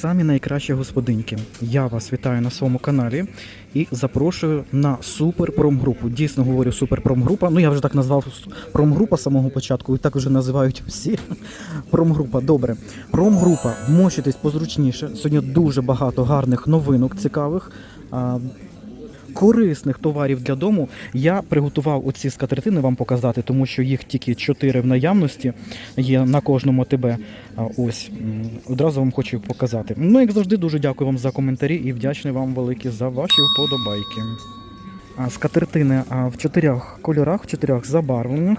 Самі найкращі господинки. Я вас вітаю на своєму каналі і запрошую на суперпромгрупу. Дійсно говорю супер промгрупа. Ну я вже так назвав промгрупа з самого початку, і так вже називають всі. Промгрупа, добре. Промгрупа, мочитесь позручніше. Сьогодні дуже багато гарних новинок цікавих. Корисних товарів для дому я приготував оці скатертини вам показати, тому що їх тільки 4 в наявності є на кожному ТБ. Ось одразу вам хочу показати. Ну, як завжди, дуже дякую вам за коментарі і вдячний вам велике за ваші вподобайки. Скатертини в чотирьох кольорах, в чотирьох забарвленнях.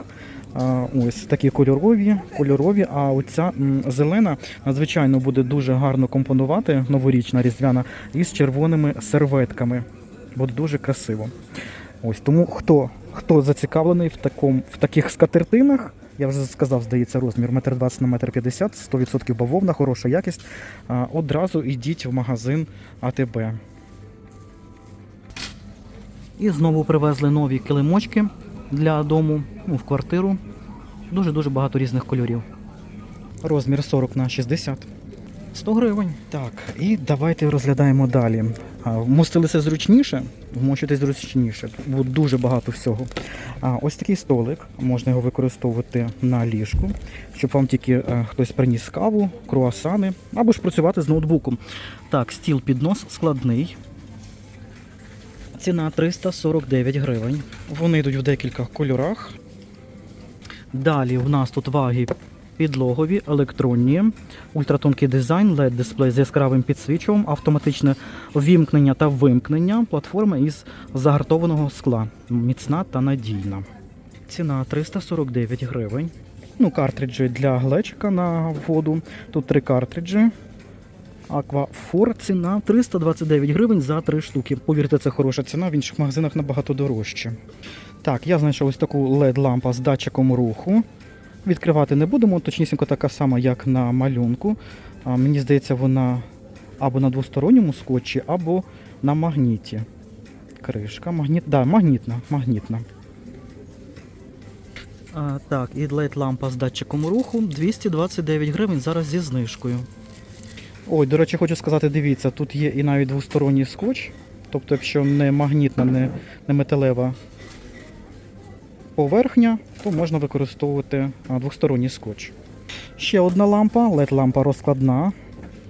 Ось такі кольорові, кольорові. А оця зелена надзвичайно буде дуже гарно компонувати новорічна різдвяна із червоними серветками. Буде дуже красиво. Ось тому хто, хто зацікавлений в, такому, в таких скатертинах, я вже сказав, здається, розмір 1,20 на 1,50 100% бавовна, хороша якість. Одразу йдіть в магазин АТБ. І знову привезли нові килимочки для дому, ну, в квартиру. Дуже-дуже багато різних кольорів. Розмір 40 на 60. 100 гривень. Так, і давайте розглядаємо далі. Вмостилися зручніше, вмощуйтесь зручніше. Буде дуже багато всього. А, ось такий столик, можна його використовувати на ліжку, щоб вам тільки е, хтось приніс каву, круасани, або ж працювати з ноутбуком. Так, стіл піднос складний. Ціна 349 гривень. Вони йдуть в декількох кольорах. Далі в нас тут ваги підлогові, електронні, ультратонкий дизайн, led дисплей з яскравим підсвічуванням, автоматичне ввімкнення та вимкнення, платформа із загартованого скла. Міцна та надійна. Ціна 349 гривень. Ну, картриджі для глечика на воду. Тут три картриджі. Аквафор ціна 329 гривень за три штуки. Повірте, це хороша ціна, в інших магазинах набагато дорожче. Так, я знайшов ось таку LED-лампа з датчиком руху. Відкривати не будемо, точнісінько така сама, як на малюнку. Мені здається, вона або на двосторонньому скотчі, або на магніті. Кришка, магніт, да, магнітна, магнітна. А, так, і LED-лампа з датчиком руху 229 гривень зараз зі знижкою. Ой, до речі, хочу сказати, дивіться, тут є і навіть двосторонній скотч. Тобто, якщо не магнітна, не, не металева поверхня, то можна використовувати двосторонній скотч. Ще одна лампа, LED-лампа розкладна.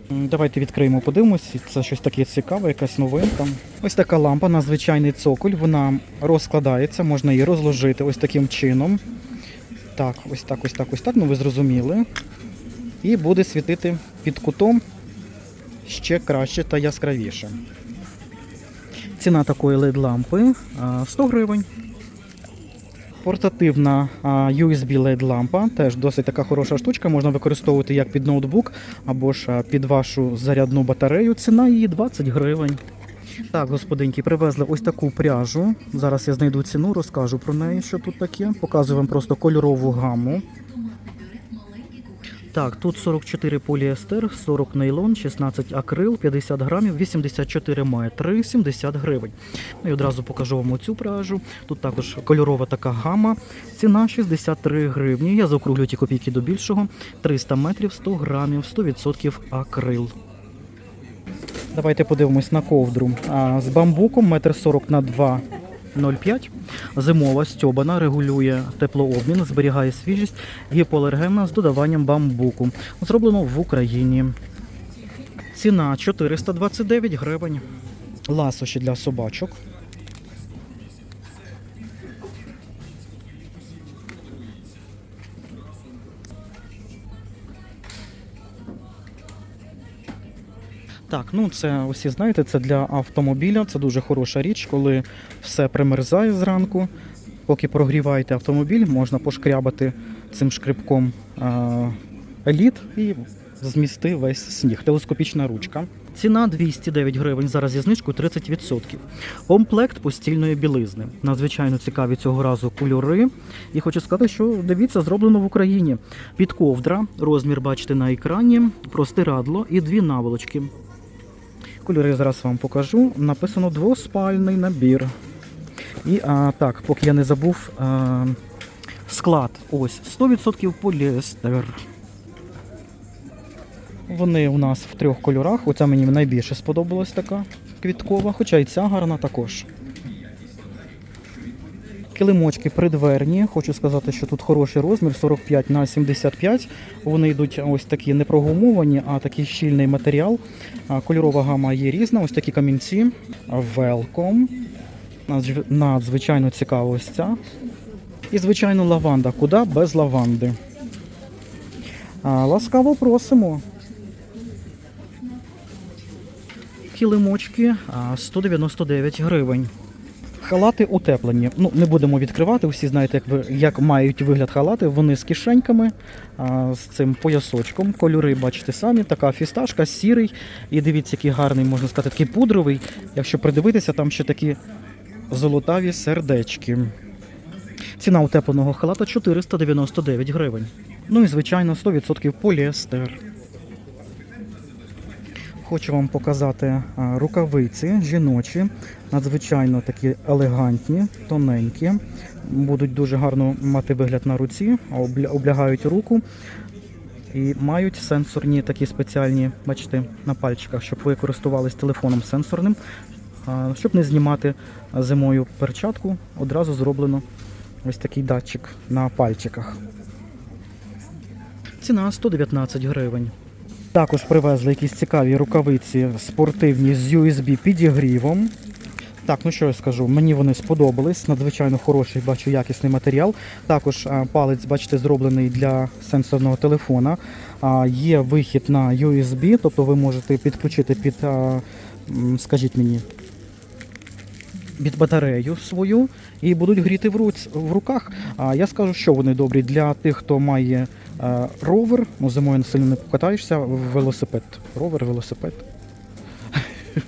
Давайте відкриємо, подивимось. Це щось таке цікаве, якась новинка. Ось така лампа на звичайний цоколь. Вона розкладається, можна її розложити ось таким чином. Так, ось так, ось так, ось так. Ну ви зрозуміли. І буде світити під кутом ще краще та яскравіше. Ціна такої LED-лампи 100 гривень. Портативна USB LED лампа, теж досить така хороша штучка, можна використовувати як під ноутбук або ж під вашу зарядну батарею. Ціна її 20 гривень. Так, господинки, привезли ось таку пряжу. Зараз я знайду ціну, розкажу про неї, що тут таке. Показую вам просто кольорову гаму. Так, тут 44 поліестер, 40 нейлон, 16 акрил, 50 грамів, 84 метри, 70 гривень. Ну і одразу покажу вам оцю пряжу. Тут також кольорова така гама. Ціна 63 гривні. Я заокруглю ті копійки до більшого. 300 метрів, 100 грамів, 100% акрил. Давайте подивимось на ковдру. А, з бамбуком 1,40 на 2 0,5. Зимова стьобана, регулює теплообмін, зберігає свіжість, гіполергенна з додаванням бамбуку. Зроблено в Україні. Ціна 429 гривень. Ласощі для собачок. Так, ну це усі знаєте, це для автомобіля. Це дуже хороша річ, коли все примерзає зранку. Поки прогріваєте автомобіль, можна пошкрябати цим шкребком а, лід і змісти весь сніг. Телескопічна ручка. Ціна 209 гривень, зараз зі знижкою 30%. Комплект постільної білизни. Надзвичайно цікаві цього разу кольори. І хочу сказати, що дивіться, зроблено в Україні. Під ковдра, розмір бачите на екрані, простирадло і дві наволочки. Кольори я зараз вам покажу. Написано двоспальний набір. І а, так, поки я не забув, а, склад. Ось 100% поліестер. Вони у нас в трьох кольорах. Оця мені найбільше сподобалась така квіткова, хоча і ця гарна також. Килимочки придверні. Хочу сказати, що тут хороший розмір 45 на 75. Вони йдуть ось такі не прогумовані, а такий щільний матеріал. Кольорова гама є різна. Ось такі камінці. Надзв- Надзвичайно цікава ось ця. І, звичайно, лаванда. Куди без лаванди? Ласкаво просимо. Килимочки 199 гривень. Халати утеплені. Ну, не будемо відкривати. Всі знаєте, як, як мають вигляд халати. Вони з кишеньками, а, з цим поясочком. Кольори бачите самі. Така фісташка, сірий. І дивіться, який гарний, можна сказати, такий пудровий. Якщо придивитися, там ще такі золотаві сердечки. Ціна утепленого халата 499 гривень. Ну і звичайно 100% поліестер. Хочу вам показати рукавиці жіночі, надзвичайно такі елегантні, тоненькі. Будуть дуже гарно мати вигляд на руці, облягають руку і мають сенсорні такі спеціальні, бачите, на пальчиках, щоб ви користувались телефоном сенсорним. Щоб не знімати зимою перчатку, одразу зроблено ось такий датчик на пальчиках. Ціна 119 гривень. Також привезли якісь цікаві рукавиці спортивні з USB підігрівом. Так, ну що я скажу, мені вони сподобались. Надзвичайно хороший, бачу, якісний матеріал. Також а, палець, бачите, зроблений для сенсорного телефона. Є вихід на USB, тобто ви можете підключити під, а, скажіть мені, під батарею свою і будуть гріти в, руць, в руках. Я скажу, що вони добрі для тих, хто має е, ровер. Ну, зимою сильно не покатаєшся, велосипед. Ровер, велосипед.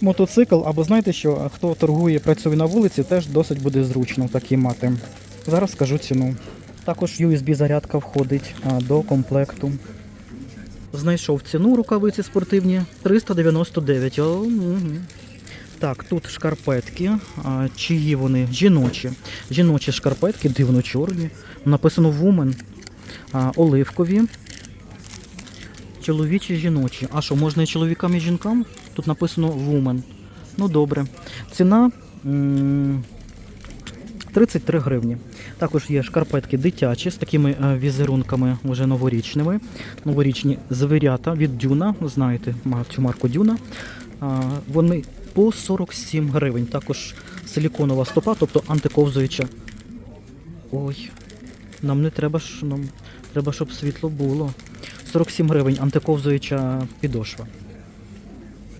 Мотоцикл, або знаєте що, хто торгує, працює на вулиці, теж досить буде зручно такі мати. Зараз скажу ціну. Також USB-зарядка входить а, до комплекту. Знайшов ціну рукавиці спортивні 399. О, мгм. Так, тут шкарпетки. А, чиї вони? Жіночі. Жіночі шкарпетки, дивно чорні. Написано. А, оливкові. Чоловічі жіночі. А що, можна і чоловікам, і жінкам? Тут написано Woman. Ну добре. Ціна м, 33 гривні. Також є шкарпетки дитячі з такими е, візерунками вже новорічними. Новорічні звірята від Дюна. Знаєте цю марку Дюна. Вони по 47 гривень. Також силіконова стопа, тобто антиковзуюча. Ой, нам не треба ж, нам треба, щоб світло було. 47 гривень антиковзуюча підошва.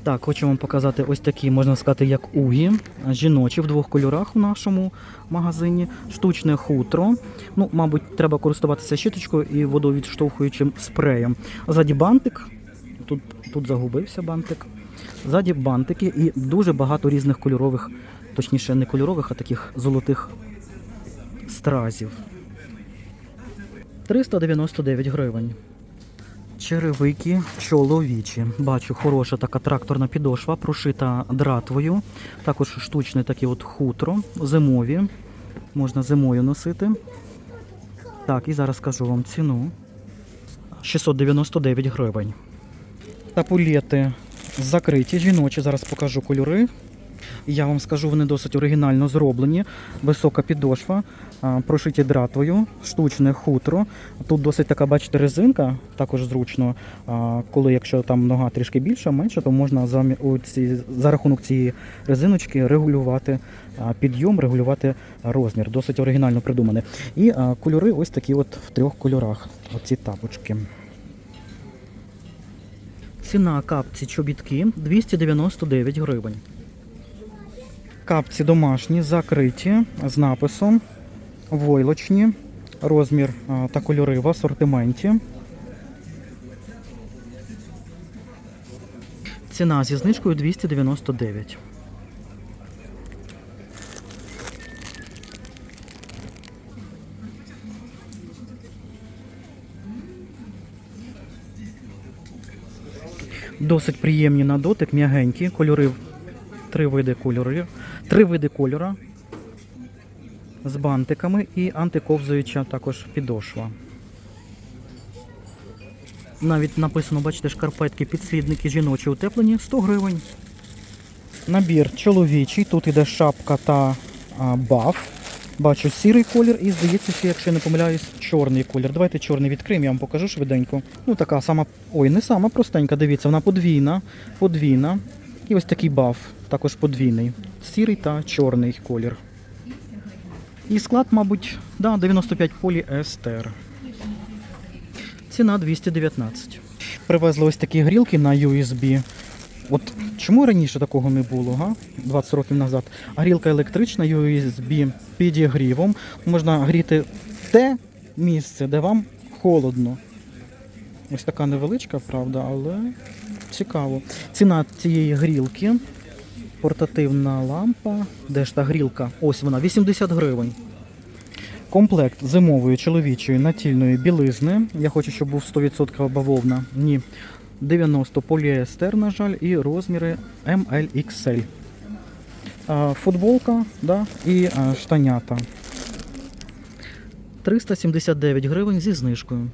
Так, хочу вам показати ось такі, можна сказати, як угі, жіночі в двох кольорах у нашому магазині. Штучне хутро. Ну, мабуть, треба користуватися щіточкою і водовідштовхуючим спреєм. Ззаді бантик. Тут, тут загубився бантик. Ззаді бантики і дуже багато різних кольорових, точніше, не кольорових, а таких золотих стразів. 399 гривень. Черевики чоловічі. Бачу, хороша така тракторна підошва, прошита дратвою. Також штучне таке от хутро, зимові. Можна зимою носити. Так, і зараз скажу вам ціну. 699 гривень. Тапулети закриті, жіночі. Зараз покажу кольори. Я вам скажу, вони досить оригінально зроблені. Висока підошва, прошиті дратвою, штучне хутро. Тут досить така, бачите, резинка, також зручно. Коли якщо там нога трішки більша, менша, то можна за, за рахунок цієї резиночки регулювати підйом, регулювати розмір. Досить оригінально придумане. І кольори ось такі от в трьох кольорах. Оці тапочки. Ціна капці чобітки 299 гривень. Капці домашні, закриті з написом, войлочні, розмір та кольори в асортименті. Ціна зі знижкою 299. Досить приємні на дотик, м'ягенькі, кольори, три види кольори, три види кольора з бантиками і антиковзуюча також підошва. Навіть написано, бачите, шкарпетки, підслідники жіночі утеплені 100 гривень. Набір чоловічий. Тут іде шапка та баф. Бачу сірий колір і здається, що, якщо я не помиляюсь, чорний колір. Давайте чорний відкриємо, я вам покажу швиденько. Ну така сама. Ой, не сама простенька, дивіться, вона подвійна. Подвійна. І ось такий баф, також подвійний. Сірий та чорний колір. І склад, мабуть, да, 95 поліестер. Ціна 219. Привезли ось такі грілки на USB. От чому раніше такого не було, га? 20 років назад. Грілка електрична, USB підігрівом. Можна гріти те місце, де вам холодно. Ось така невеличка, правда, але цікаво. Ціна цієї грілки. Портативна лампа. Де ж та грілка? Ось вона, 80 гривень. Комплект зимової чоловічої натільної білизни. Я хочу, щоб був 100% бавовна. Ні. 90 поліестер, на жаль, і розміри MLXL. Футболка да, і штанята. 379 гривень зі знижкою.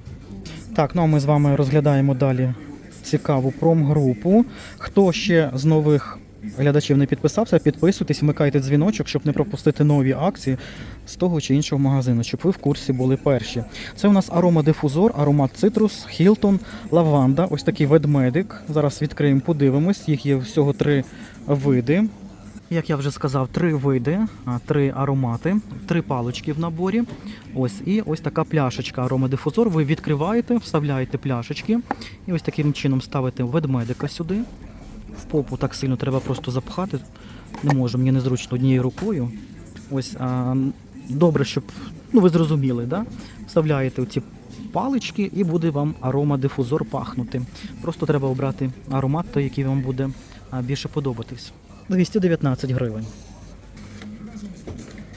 Так, ну а ми з вами розглядаємо далі цікаву промгрупу. Хто ще з нових глядачів не підписався, підписуйтесь, вмикайте дзвіночок, щоб не пропустити нові акції з того чи іншого магазину, щоб ви в курсі були перші. Це у нас аромадифузор, аромат цитрус, Хілтон, лаванда. Ось такий ведмедик. Зараз відкриємо, подивимось. Їх є всього три види. Як я вже сказав, три види, три аромати, три палички в наборі. Ось і ось така пляшечка аромадифузор. Ви відкриваєте, вставляєте пляшечки і ось таким чином ставите ведмедика сюди. В попу так сильно треба просто запхати. Не можу, мені незручно однією рукою. Ось а, добре, щоб ну ви зрозуміли, да? Вставляєте ці палички і буде вам аромадифузор пахнути. Просто треба обрати аромат, той, який вам буде більше подобатись. 219 гривень.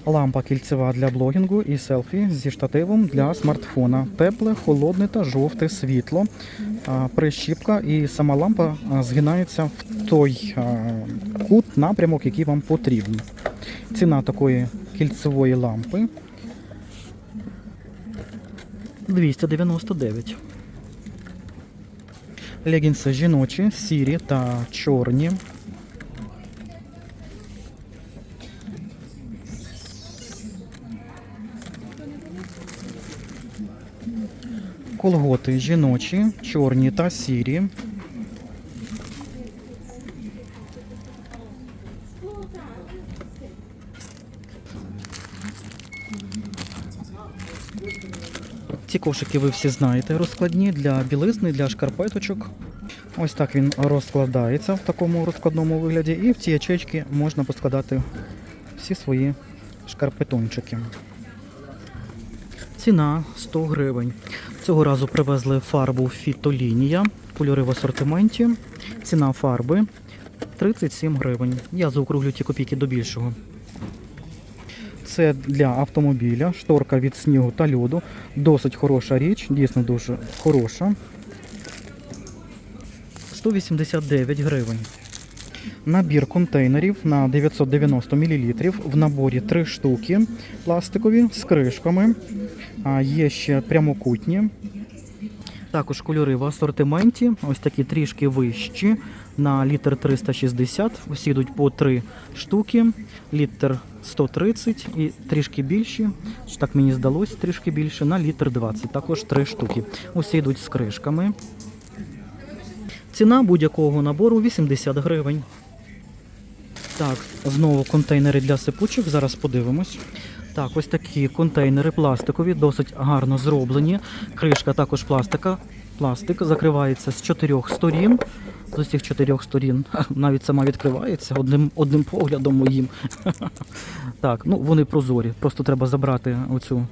Лампа кільцева для блогінгу і селфі зі штативом для смартфона. Тепле, холодне та жовте світло. Прищіпка і сама лампа згинається в той кут напрямок, який вам потрібен. Ціна такої кільцевої лампи 299. Легінси жіночі, сірі та чорні. Колготи жіночі, чорні та сірі. Кошики ви всі знаєте, розкладні для білизни, для шкарпеточок. Ось так він розкладається в такому розкладному вигляді. І в ці ячейки можна поскладати всі свої шкарпетончики. Ціна 100 гривень. Цього разу привезли фарбу Фітолінія, кольори в асортименті. Ціна фарби 37 гривень. Я заокруглю ті копійки до більшого. Це для автомобіля, шторка від снігу та льоду. Досить хороша річ, дійсно дуже хороша. 189 гривень. Набір контейнерів на 990 мл. В наборі 3 штуки пластикові з кришками. Є ще прямокутні. Також кольори в асортименті. Ось такі трішки вищі. На літр 360. Усі йдуть по 3 штуки. Літр 130 і трішки більші. Так мені здалось, трішки більше. На літр 20. Також 3 штуки. Усі йдуть з кришками. Ціна будь-якого набору 80 гривень. Так, знову контейнери для сипучих. Зараз подивимось. Так, ось такі контейнери пластикові, досить гарно зроблені. Кришка також пластика. Пластик закривається з чотирьох сторін. З усіх чотирьох сторін навіть сама відкривається одним, одним поглядом моїм. Так, ну вони прозорі. Просто треба забрати оцю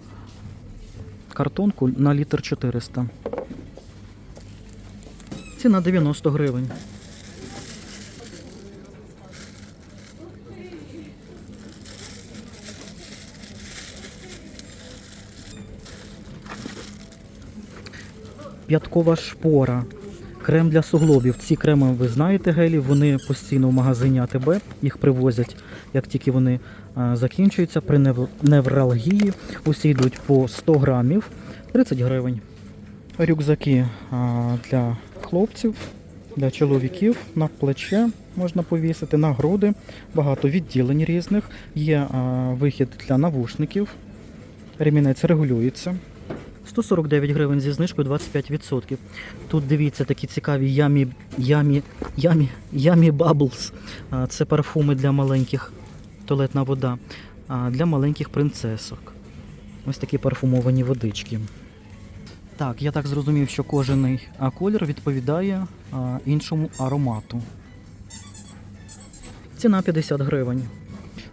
картонку на літр 400. Ціна 90 гривень. П'яткова шпора. Крем для суглобів. Ці креми, ви знаєте, гелі, вони постійно в магазині АТБ їх привозять, як тільки вони закінчуються. При невралгії усі йдуть по 100 грамів 30 гривень. Рюкзаки для хлопців, для чоловіків на плече можна повісити, на груди, багато відділень різних. Є а, вихід для навушників. Ремінець регулюється. 149 гривень зі знижкою 25%. Тут дивіться такі цікаві ямі, ямі, ямі, ямі Bubbles. Це парфуми для маленьких, туалетна вода, для маленьких принцесок. Ось такі парфумовані водички. Так, я так зрозумів, що кожен колір відповідає іншому аромату. Ціна 50 гривень.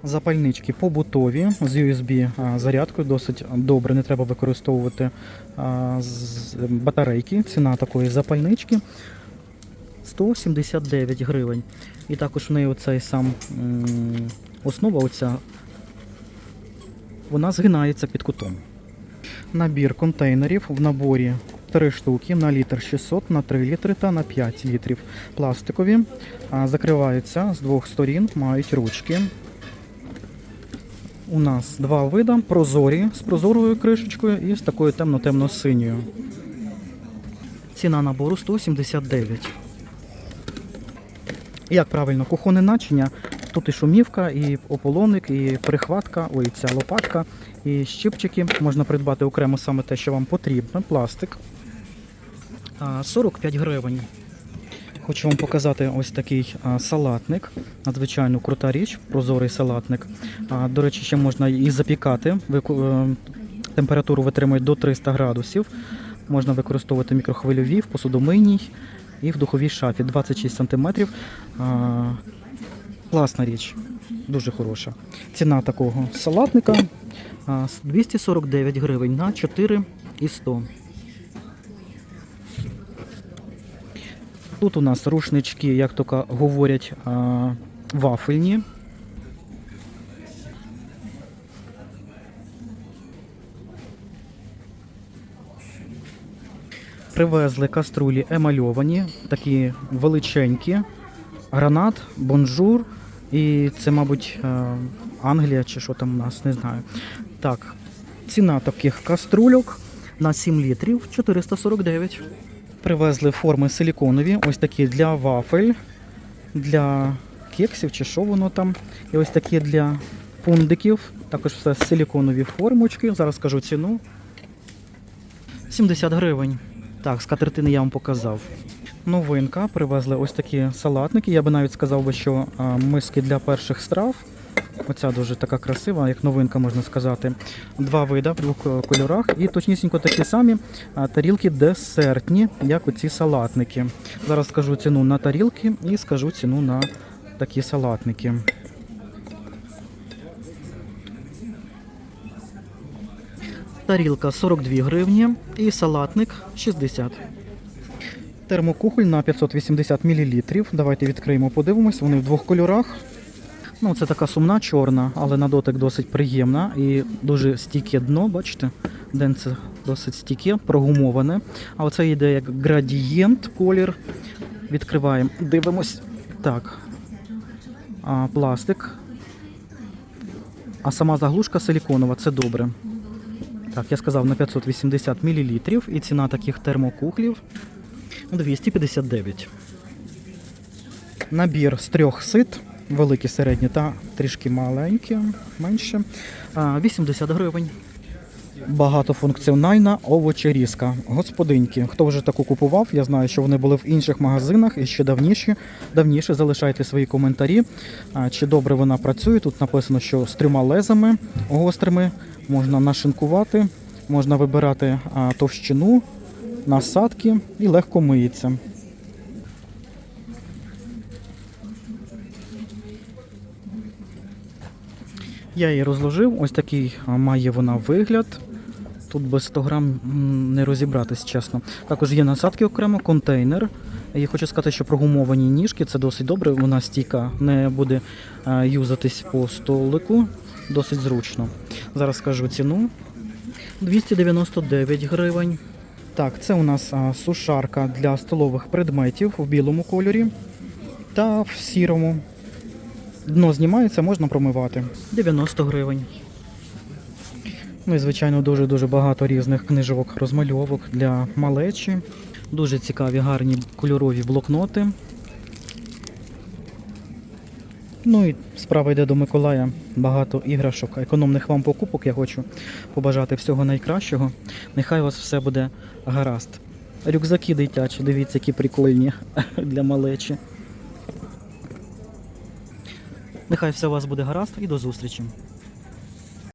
Запальнички побутові з USB-зарядкою, досить добре, не треба використовувати батарейки. Ціна такої запальнички 179 гривень. І також в неї оцей сам основа, оця, вона згинається під кутом. Набір контейнерів в наборі 3 штуки на літр 600, на 3 літри та на 5 літрів. Пластикові. Закриваються з двох сторін, мають ручки. У нас два вида: прозорі з прозорою кришечкою і з такою темно-темно-синьою. Ціна набору 179. Як правильно, кухонне начиня. Тут і шумівка, і ополоник, і прихватка, ой, ця лопатка, і щипчики. Можна придбати окремо саме те, що вам потрібно. Пластик. 45 гривень. Хочу вам показати ось такий салатник. Надзвичайно крута річ, прозорий салатник. До речі, ще можна і запікати. Е, Температуру витримує до 300 градусів. Можна використовувати в мікрохвильовій, в посудомийній і в духовій шафі 26 см. Класна річ, дуже хороша. Ціна такого салатника 249 гривень на 4 і 100. Тут у нас рушнички, як то говорять, вафельні. Привезли каструлі емальовані, такі величенькі. Гранат, бонжур. І це, мабуть, Англія чи що там у нас, не знаю. Так, ціна таких каструльок на 7 літрів 449. Привезли форми силіконові, ось такі для вафель, для кексів чи що воно там. І ось такі для пундиків. Також все силіконові формочки. Зараз скажу ціну. 70 гривень. Так, скатертини я вам показав. Новинка. Привезли ось такі салатники. Я би навіть сказав би, що миски для перших страв. Оця дуже така красива, як новинка, можна сказати. Два вида в двох е, кольорах. І точнісінько такі самі тарілки десертні, як оці салатники. Зараз скажу ціну на тарілки і скажу ціну на такі салатники. Тарілка 42 гривні і салатник 60. Термокухоль на 580 мл. Давайте відкриємо, подивимось. Вони в двох кольорах. Ну, це така сумна чорна, але на дотик досить приємна і дуже стійке дно, бачите? Денце досить стійке, прогумоване. А оце йде як градієнт колір. Відкриваємо, дивимось. Так. А, пластик. А сама заглушка силіконова, це добре. Так, я сказав на 580 мл. І ціна таких термокухлів 259. Набір з трьох сит, великі, середні та трішки маленькі, менше. А, 80 гривень. Багатофункціональна овочерізка. Господинки. Хто вже таку купував, я знаю, що вони були в інших магазинах і ще давніше. Давніше залишайте свої коментарі. Чи добре вона працює? Тут написано, що з трьома лезами гострими можна нашинкувати, можна вибирати товщину, насадки і легко миється. Я її розложив, ось такий має вона вигляд. Тут без 100 грам не розібратись, чесно. Також є насадки окремо, контейнер. Я хочу сказати, що прогумовані ніжки це досить добре. Вона стійка, не буде юзатись по столику. Досить зручно. Зараз скажу ціну. 299 гривень. Так, це у нас сушарка для столових предметів в білому кольорі та в сірому. Дно знімається, можна промивати. 90 гривень. Ну і звичайно дуже-дуже багато різних книжок, розмальовок для малечі. Дуже цікаві, гарні кольорові блокноти. Ну і справа йде до Миколая. Багато іграшок, економних вам покупок. Я хочу побажати всього найкращого. Нехай у вас все буде гаразд. Рюкзаки дитячі, дивіться, які прикольні для малечі. Нехай все у вас буде гаразд і до зустрічі.